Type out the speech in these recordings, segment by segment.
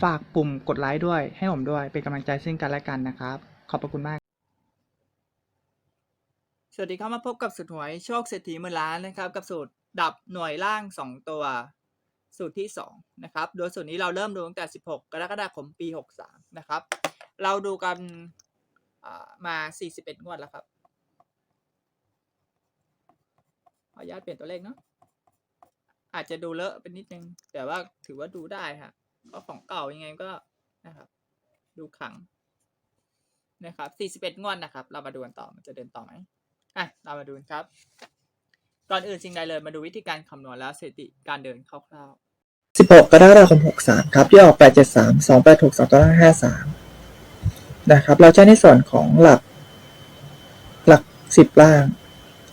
ฝากปุ่มกดไลค์ด้วย ให้ผมด้วย เป็นกำลังใจซึ่งกันและกันนะครับ ขอบพระคุณมาก สวัสดีครับมาพบกับสูตรหวยโชคเศรษฐีหมื่นล้านนะครับ กับสูตรดับหน่วยล่าง 2 ตัว สูตรที่2นะครับ โดยสูตรนี้เราเริ่มดูตั้งแต่ 16 กรกฎาคมปี 63 นะครับ เราดูกันอ่ามา 41 งวดแล้วครับ ขออนุญาตเปลี่ยนตัวเลขเนาะอาจจะดูเลอะเป็นนิดนึง แต่ว่าถือว่าดูได้ฮะ ก็ของเก่ายังไงก็นะครับ ดูขังนะครับ 41 งวดนะครับ เรามาดูกันต่อ มันจะเดินต่อไหมอะ เรามาดูกันครับ ก่อนอื่นสิ่งใดเลย มาดูวิธีการคำนวณและสถิติการเดินคร่าว16 กรกฎาคม 63 ครับ ที่ออก 873 286 253 นะครับ เราใช้ในส่วนของหลัก หลัก 10 ล่าง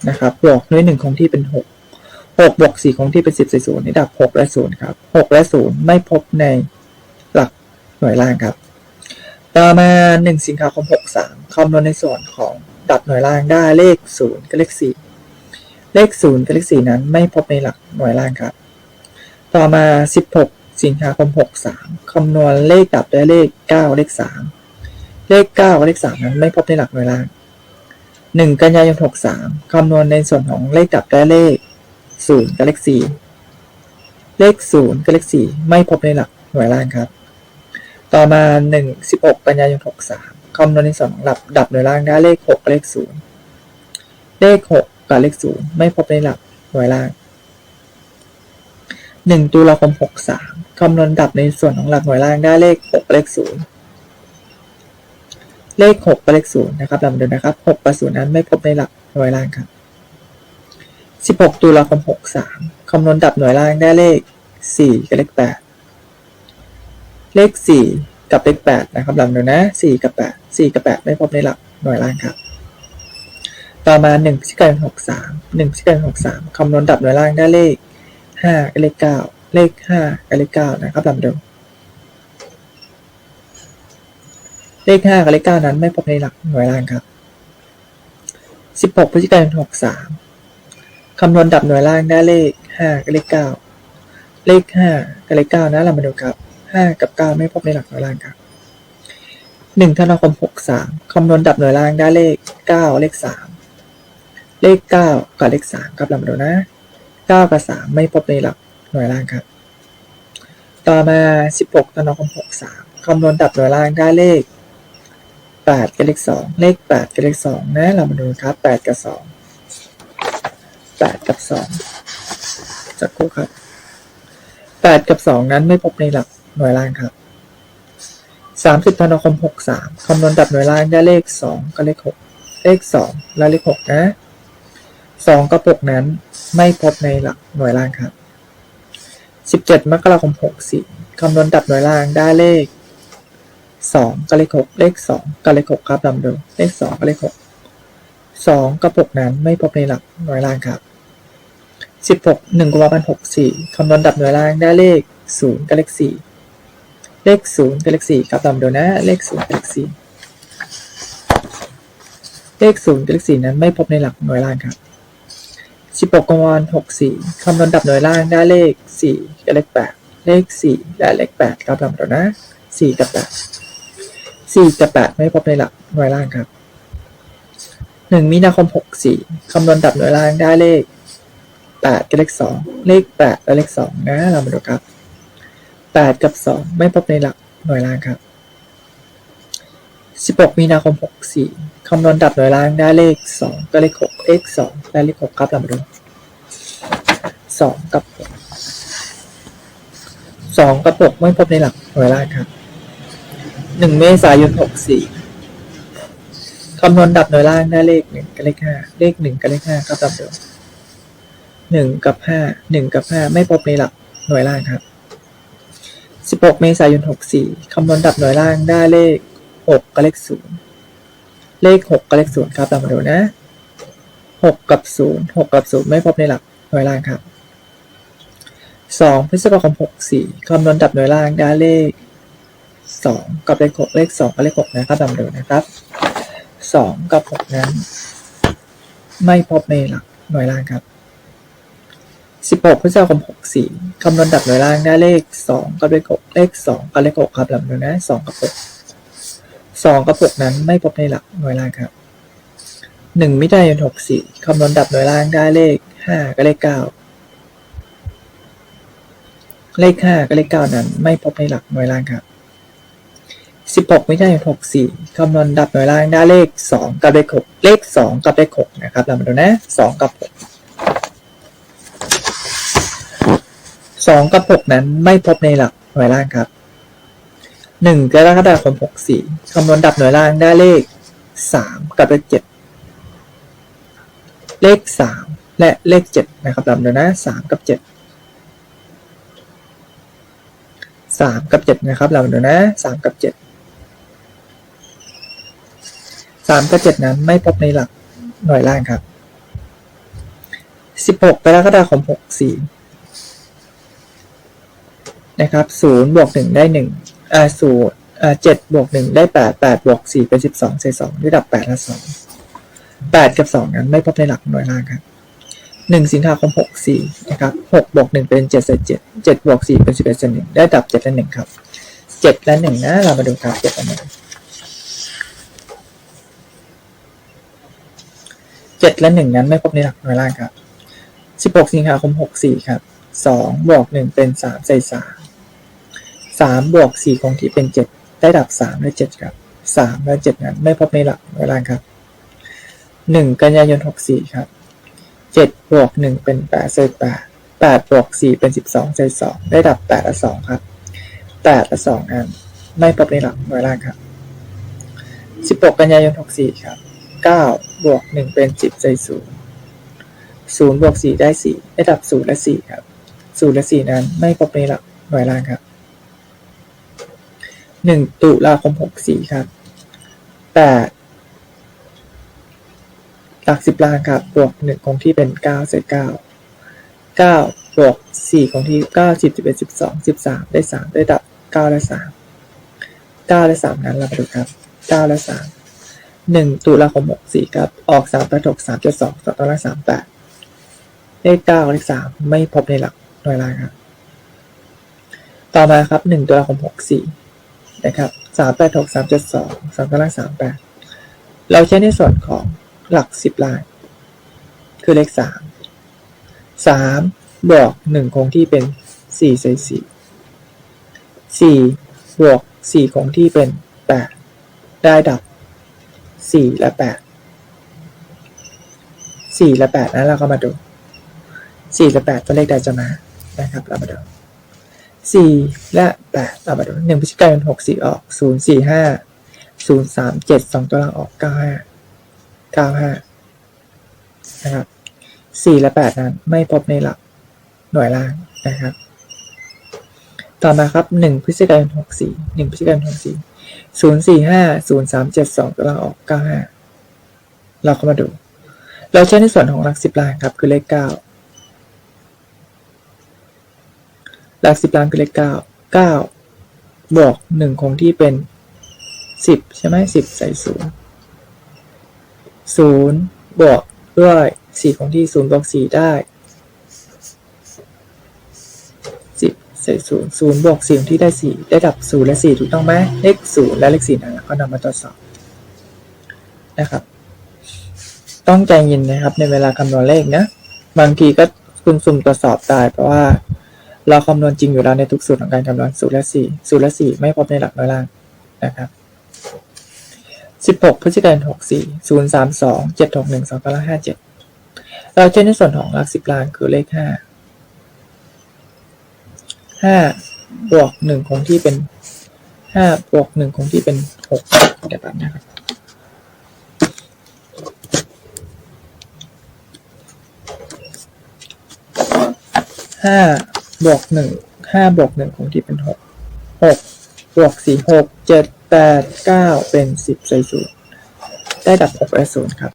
นะครับ บวกด้วย1คงที่เป็น 6 6บวก4คงที่เป็น 10ใส่0นี่ดับ 6 และ 0 ครับ 6 และ 0 ไม่พบในหลักหน่วยล่างครับ ต่อมา 1 สิงหาคม 63 คำนวณในส่วนของดับหน่วยล่างได้เลข 0 กับเลข 4 เลข 0 กับเลข 4 นั้นไม่พบในหลักหน่วยล่างครับ ต่อมา 16 สิงหาคม 63 คำนวณเลขดับได้เลข 9 เลข 3 เลข 9 กับเลข 3 นั้นไม่พบในหลักหน่วยล่าง 1 กันยายน 63 คำนวณในส่วนของเลขดับได้เลข 0กับเลข4เลข0กับเลข4ไม่พบในหลักหน่วยล่างครับ ต่อมา1 16กันยายน63คำนวณในส่วนของหลักดับหน่วยล่างได้เลข6กับเลข0เลข6กับเลข0ไม่พบในหลักหน่วยล่างหนึ่งตุลาคมหกสามคำนวณดับในส่วนของหลักหน่วยล่างได้เลขหกเลขศูนย์เลขหกกับเลขศูนย์นะครับลำดูนะครับหกกับศูนย์นั้นไม่พบในหลักหน่วยล่างครับ สิบหกตุลาคมหกสามคำนวณดับหน่วยล่างได้เลขสี่กับเลขแปดเลขสี่กับเลขแปดนะครับลำดูนะสี่กับแปดสี่กับแปดไม่พบในหลักหน่วยล่างครับ ต่อมาหนึ่งพฤศจิกายนหกสามหนึ่งพฤศจิกายนหกสามคำนวณดับหน่วยล่างได้เลขห้ากับเลขเก้าเลขห้ากับเลขเก้านะครับลำดับเลขห้ากับเลขเก้านั้นไม่พบในหลักหน่วยล่างครับสิบหกพฤศจิกายนหกสาม คำนวณดับหน่วยล่างได้เลขห้ากับเลขเก้าเลขห้ากับเลขเก้านะเรามาดูครับห้ากับเก้าไม่พบในหลักหน่วยล่างครับหนึ่งธันวาคมหกสามคำนวณดับหน่วยล่างได้เลขเก้าเลขสามเลขเก้ากับเลขสามครับเรามาดูนะ9กับ3ไม่พบในหลักหน่วยล่างครับ ต่อมา16ธันวาคม63คำนวณดับหน่วยล่างได้เลข8กับเลข2เลข8กับเลข2นะเรามาดูครับ8กับ 2 8กับ2จักครู่ครับ8กับ2นั้นไม่พบในหลักหน่วยล่างครับ30ธันวาคม63คำนวณดับหน่วยล่างได้เลข2กับเลข6เลข2และเลข6นะสองกับหกนั้นไม่พบในหลักหน่วยล่างครับ17มกราคม64คำนวณดับหน่วยล่างได้เลข2กับเลข6เลข2กับเลข6ครับลำดูเลข2กับเลข6 2กับ6นั้นไม่พบในหลักหน่วยล่างครับ 16 1กุมภาพันธ์64คำนวณดับหน่วยล่างได้เลข0กับเลข4เลข0กับเลข4ครับลำดูนะ เลข0กับเลข4เลข0กับเลข4นั้นไม่พบในหลักหน่วยล่างครับ16กวัน64คำนวณดับหน่วยล่างได้เลข4กับเลข8เลข4และเลข8ครับลำดับนะ4กับ8 4กับ8ไม่พบในหลักหน่วยล่างครับ1มีนาคม64คำนวณดับหน่วยล่างได้เลข 8กับเลข2เลข8และเลข2นะเรามาดูครับ8กับ2ไม่พบในหลักหน่วยล่างครับ16มีนาคม64คำนวณดับหน่วยล่างได้เลขสองก็เลขหกเลขสองได้เลขหกครับเรามาดูสองกับหกสองกับหกไม่พบในหลักหน่วยล่างครับหนึ่งเมษายนหกสี่คำนวณดับหน่วยล่างได้เลขหนึ่งกับเลขห้าเลขหนึ่งกับเลขห้าครับเราดู หนึ่งกับห้าหนึ่งกับห้าไม่พบในหลักหน่วยล่างครับสิบหกเมษายนหกสี่คำนวณดับหน่วยล่างได้เลขหกกับเลขศูนย์เลขหกกับเลขศูนย์ครับเรามาดูนะหกกับศูนย์หกกับศูนย์ไม่พบในหลักหน่วยล่างครับสองพฤษภาคมหกสี่คำนวณดับหน่วยล่างได้เลขสองกับเลขหกเลขสองกับเลขหกนะครับเรามาดูนะครับสองกับหกนั้น ไม่พบในหลักหน่วยล่างครับ สิบหกพฤษภาคมหกสี่คำนวณดับหน่วยล่างได้เลขสองกับเลขหกเลขสองกับเลขหกครับเรามาดูนะสองกับหกสองกับหกนั้นไม่พบในหลักหน่วยล่างครับหนึ่งมิถุนายนหกสี่คำนวณดับหน่วยล่างได้เลขห้ากับเลขเก้าเลขห้ากับเลขเก้านั้น ไม่พบในหลักหน่วยล่างครับสิบหกมิถุนายนหกสี่คำนวณดับหน่วยล่างได้เลขสองกับเลขหกเลขสองกับเลขหกนะครับเรามาดูนะสองกับหก สองกับหกนั้นไม่พบในหลักหน่วยล่างครับหนึ่งกรกฎาคมหกสี่คำนวณดับหน่วยล่างได้เลขสามกับเลขเจ็ดเลขสามและเลขเจ็ดนะครับลำเดียวนะสามกับเจ็ดสามกับเจ็ดนะครับลำเดียวนะสามกับเจ็ดสามกับเจ็ดนั้นไม่พบในหลักหน่วยล่างครับสิบหกกรกฎาคมหกสี่ นะครับศูนย์บวกหนึ่งได้หนึ่งอ่าสูตรอ่าเจ็ดบวกหนึ่งได้แปดแปดบวกสี่เป็นสิบสองเศษสองระดับแปดและสองแปดกับสองนั้นไม่พบในหลักหน่วยล่างครับหนึ่งสิงหาคมหกสี่นะครับหกบวกหนึ่งเป็นเจ็ดเศษเจ็ดเจ็ดบวกสี่เป็นสิบเอ็ดเศษหนึ่งได้ดับเจ็ดและหนึ่งครับเจ็ดและหนึ่งนะเรามาดูครับเจ็ดและหนึ่งเจ็ดและหนึ่งนั้นไม่พบในหลักหน่วยล่างครับสิบหกสิงหาคมหกสี่ครับสองบวกหนึ่งเป็นสามเศษสาม สามบวกสี่คงที่เป็นเจ็ดได้ดับสามและเจ็ดครับสามและเจ็ดนั้นไม่พบในหลักเวลาครับหนึ่งกันยายนหกสี่ครับเจ็ดบวกหนึ่งเป็นแปดเศษแปดแปดบวกสี่เป็นสิบสองเศษสองได้ดับแปดและสองครับแปดและสองนั้นไม่พบในหลักเวลาครับสิบหกกันยายนหกสี่ครับเก้าบวกหนึ่งเป็นสิบเศษศูนย์ศูนย์บวกสี่ได้สี่ได้ดับศูนย์และสี่ครับศูนย์และสี่นั้นไม่พบในหลักหน่วยล่างครับ หนึ่งตุลาคมหกสี่ครับแปดหลักสิบล่างครับ บวกหนึ่งคงที่เป็นเก้าเศษเก้าเก้าบวกสี่คงที่เก้าสิบสิบเอ็ดสิบสองสิบสามได้สามได้ดับเก้าและสามเก้าและสามนั้นเราไปดูครับเก้าและสามหนึ่งตุลาคมหกสี่ครับ ออกสามแปดหกสามจ็ดสองสองตัวละสามแปดเลขเก้าเลขสามไม่พบในหลักหน่วยล่างครับ ต่อมาครับหนึ่งตุลาคมหกสี่ นะครับสามแปดหกสามเจ็ดสองสามกำลังสามแปดเราใช้ในส่วนของหลักสิบลาย คือเลขสามสามบวกหนึ่งคงที่เป็นสี่ใส่สี่สี่บวกสี่คงที่เป็นแปดได้ดับสี่และแปดสี่และแปดนะเราก็มาดูสี่และแปดตัวเลขใดจะมานะครับเรามาดู สี่และแปดเรามาดูหนึ่งพฤศจิกายนหกสี่ออกศูนย์สี่ห้าศูนย์สามเจ็ดสองตัวล่างออกเก้าห้าเก้าห้านะครับสี่และแปดนั้นไม่พบในหลักหน่วยล่างนะครับ ต่อมาครับหนึ่งพฤศจิกายนหกสี่หนึ่งพฤศจิกายนหกสี่ศูนย์สี่ห้าศูนย์สามเจ็ดสองตัวล่างออกเก้าห้าเราก็มาดู เราใช้ในส่วนของหลักสิบล่างครับคือเลขเก้า หลักสิบล้านคือเลขเก้าเก้าบวกหนึ่งคงที่เป็นสิบใช่ไหมสิบใส่ศูนย์ศูนย์บวกด้วยสี่คงที่ศูนย์บวกสี่ได้สิบใส่ศูนย์ศูนย์บวกสี่คงที่ได้สี่ได้ดับศูนย์และสี่ถูกต้องไหมเลขศูนย์และเลขสี่นั่นแหละก็นำมาตรวจสอบนะครับ ต้องใจเย็นนะครับในเวลาคำนวณเลขนะบางทีก็คุณสุ่มตรวจสอบได้เพราะว่า เราคำนวณจริงอยู่แล้วในทุกสูตรของการคำนวณสูตรละสี่สูตรละสี่ไม่พบในหลักน้อยล่างนะครับสิบหกพฤศจิกายนหกสี่ศูนย์สามสองเจ็ดหกหนึ่งสองเก้าห้าเจ็ดเราใช้ในส่วนของหลักสิบล้านคือเลขห้าห้าบวกหนึ่งคงที่เป็นห้าบวกหนึ่งคงที่เป็นหกเดี๋ยวแป๊บนะครับห้า บวกหนึ่งห้าบวกหนึ่งคงที่เป็นหกหกบวกสี่หกเจ็ดแปดเก้าเป็นสิบใส่ศูนย์ได้ดับหกและศูนย์ครับ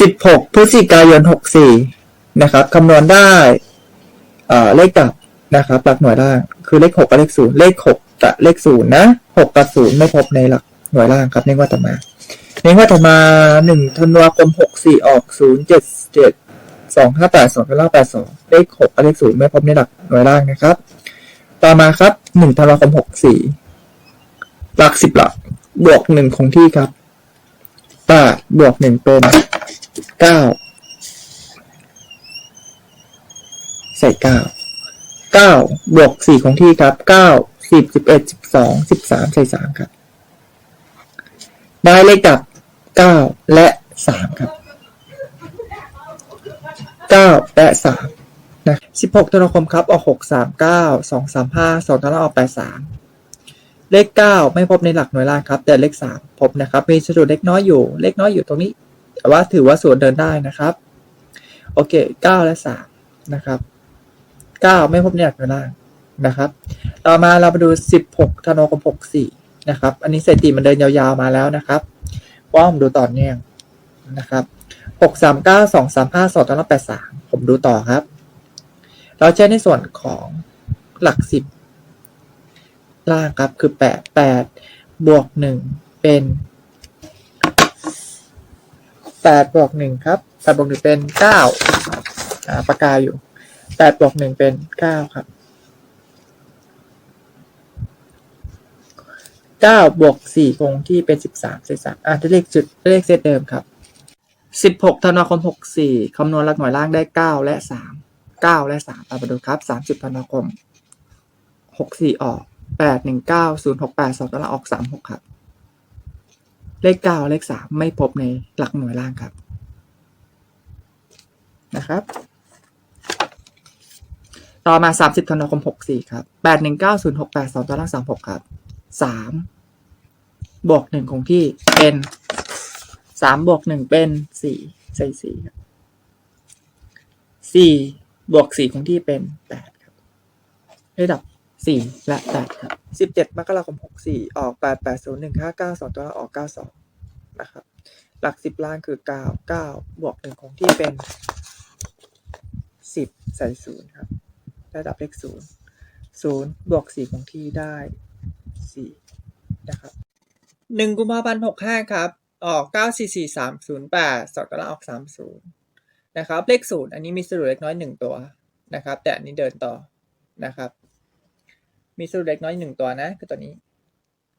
สิบหกพฤศจิกายนหกสี่นะครับคำนวณได้เอ่อเลขดับนะครับหลักหน่วยล่างคือเลขหกกับเลขศูนย์เลขหกกับเลขศูนย์นะหกกับศูนย์ไม่พบในหลักหน่วยล่างครับในงวดต่อมาในงวดต่อมาหนึ่งธันวาคมหกสี่ออกศูนย์เจ็ดเจ็ด สองห้าแปดสองเก้าแปดสองเลขหกเลขศูนย์ไม่พบในหลักหน่วยล่างนะครับ ต่อมาครับหนึ่งธันวาคมหกสี่หลักสิบหลัก บวกหนึ่งคงที่ครับแปดบวกหนึ่งเป็นเก้าใส่เก้าเก้าบวกสี่คงที่ครับเก้าสิบสิบเอ็ดสิบสองสิบสามใส่สามครับ ได้เลขดับเก้าและสามครับ เก้าและสามนะสิบหกธันวาคมครับออกหกสามเก้าสองสามห้าสองธันวาออกแปดสามเลขเก้าไม่พบในหลักหน่วยล่างครับ แต่เลขสามพบนะครับ มีสะดุดเล็กน้อยอยู่ เล็กน้อยอยู่ตรงนี้ แต่ว่าถือว่าส่วนเดินได้นะครับ โอเคเก้าและสามนะครับเก้าไม่พบในหลักหน่วยล่างนะครับ ต่อมาเรามาดูสิบหกธันวาคมหกสี่นะครับ อันนี้สถิติมันเดินยาวๆมาแล้วนะครับว่าผมดูต่อเนื่องนะครับ หกสามเก้าสองสามห้าสองตารางแปดสามผมดูต่อครับ เราใช้ในส่วนของหลักสิบล่างครับคือแปดแปดบวกหนึ่งเป็นแปดบวกหนึ่งครับแปดบวกหนึ่งเป็นเก้าปากกาอยู่แปดบวกหนึ่งเป็นเก้าครับเก้าบวกสี่คงที่เป็นสิบสามเศษสามอะเลขจุดเลขเซตเดิมครับ สิบหกธันวาคมหกสี่คำนวณหลักหน่วยล่างได้เก้าและสามเก้าและสามตามมาดูครับสามสิบธันวาคมหกสี่ออกแปดหนึ่งเก้าศูนย์หกแปดสองตารางออกสามหกครับ เลขเก้าเลขสามไม่พบในหลักหน่วยล่างครับ นะครับ ต่อมาสามสิบธันวาคมหกสี่ครับแปดหนึ่งเก้าศูนย์หกแปดสองตารางสามหกครับสามบวกหนึ่งคงที่เป็น สามบวกหนึ่งเป็นสี่ใส่สี่ครับสี่บวกสี่คงที่เป็นแปดครับระดับสี่และแปดครับสิบเจ็ดมกราคมหกสี่ออกแปดแปดศูนย์หนึ่งห้าเก้าสองตัวละออกเก้าสองนะครับ หลักสิบล้านคือเก้าเก้าบวกหนึ่งคงที่เป็นสิบใส่ศูนย์ครับ ระดับเลขศูนย์ศูนย์บวกสี่คงที่ได้สี่นะครับหนึ่งกุมภาพันธ์หกห้าครับ ออกเก้าสี่สี่สามศูนย์แปดสองตัวละออกสามศูนย์นะครับ เลขศูนย์อันนี้มีสรุปเล็กน้อยหนึ่งตัวนะครับ แต่อันนี้เดินต่อนะครับ มีสรุปเล็กน้อยหนึ่งตัวนะ คือตัวนี้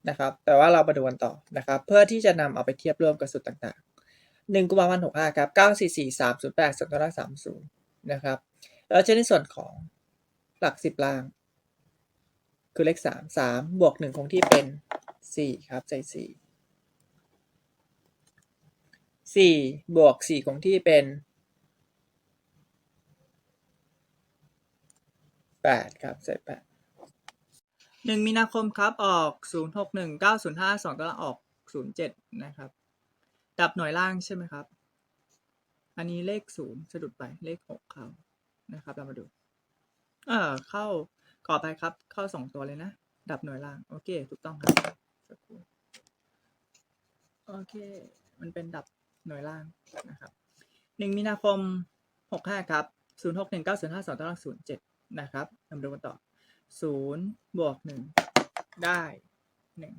นะครับ แต่ว่าเรามาดูกันต่อนะครับ เพื่อที่จะนำเอาไปเทียบร่วมกับสูตรต่างๆหนึ่งกุมภาพันธ์หกห้าครับเก้าสี่สี่สามศูนย์แปดสองตัวละสามศูนย์นะครับ แล้วใช้ในส่วนของหลักสิบล่าง คือเลขสามสามบวกหนึ่งคงที่เป็นสี่ครับใส่สี่ สี่บวกสี่คงที่เป็นแปดครับใส่แปดหนึ่งมีนาคมครับออกศูนย์หกหนึ่งเก้าศูนย์ห้าสองตัวละออกศูนย์เจ็ดนะครับ ดับหน่วยล่างใช่ไหมครับ อันนี้เลขศูนย์สะดุดไปเลขหกเข้านะครับ เรามาดู เออเข้าขอไปครับ เข้าสองตัวเลยนะ ดับหน่วยล่าง โอเค ถูกต้องครับ โอเค มันเป็นดับ หน่วยล่างนะครับหนึ่งมีนาคมหกห้าครับศูนย์หกหนึ่งเก้าศูนย์ห้าสองตารางศูนย์เจ็ดนะครับนำดูกันต่อศูนย์บวกหนึ่งได้หนึ่ง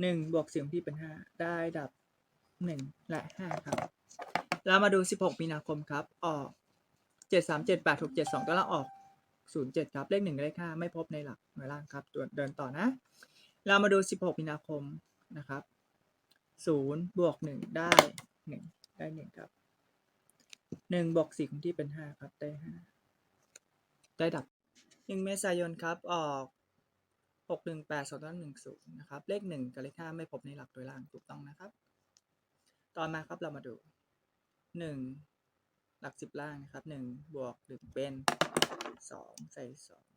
หนึ่งบวกสิ่งที่เป็นห้าได้ดับหนึ่งและห้าครับ เรามาดูสิบหกมีนาคมครับ ออกเจ็ดสามเจ็ดแปดหกเจ็ดสองตารางออกศูนย์เจ็ดครับ เลขหนึ่งเลขห้าไม่พบในหลักหน่วยล่างครับตัวเดินต่อนะ เรามาดูสิบหกมีนาคมนะครับ ศูนย์บวกหนึ่งได้หนึ่งได้หนึ่งครับหนึ่งบวกสี่คงที่เป็นห้าครับได้ห้าได้ดับหนึ่งเมษายนครับออกหกหนึ่งแปดสองต้นหนึ่งศูนย์นะครับเลขหนึ่งกับเลขห้าไม่พบในหลักโดยล่างถูกต้องนะครับตอนมาครับเรามาดูหนึ่งหลักสิบล่างนะครับหนึ่งบวกหนึ่งเป็นสองใส่สอง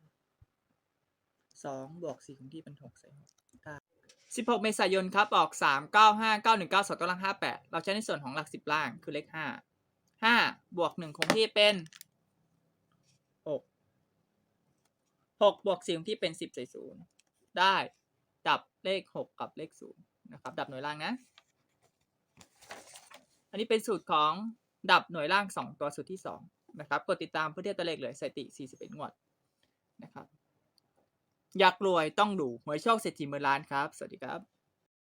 สองบวกสี่คงที่เป็นหกใส่หกได้ สิบหกเมษายนครับ ออกสามเก้าห้าเก้าหนึ่งเก้าสองต้นล่างห้าแปดเราใช้ในส่วนของหลักสิบล่างคือเลขห้าห้าบวกหนึ่งคงที่เป็นหกหกบวกสี่คงที่เป็นสิบใส่ศูนย์ได้ ดับเลขหกกับเลขศูนย์นะครับ ดับหน่วยล่างนะ อันนี้เป็นสูตรของดับหน่วยล่างสองตัวสูตรที่สองนะครับ กดติดตามเพื่อเทียบตัวเลขเลยสถิติ41งวดนะครับ อยากรวยต้องดูหวยโชคเศรษฐีเมือนล้านครับ สวัสดีครับ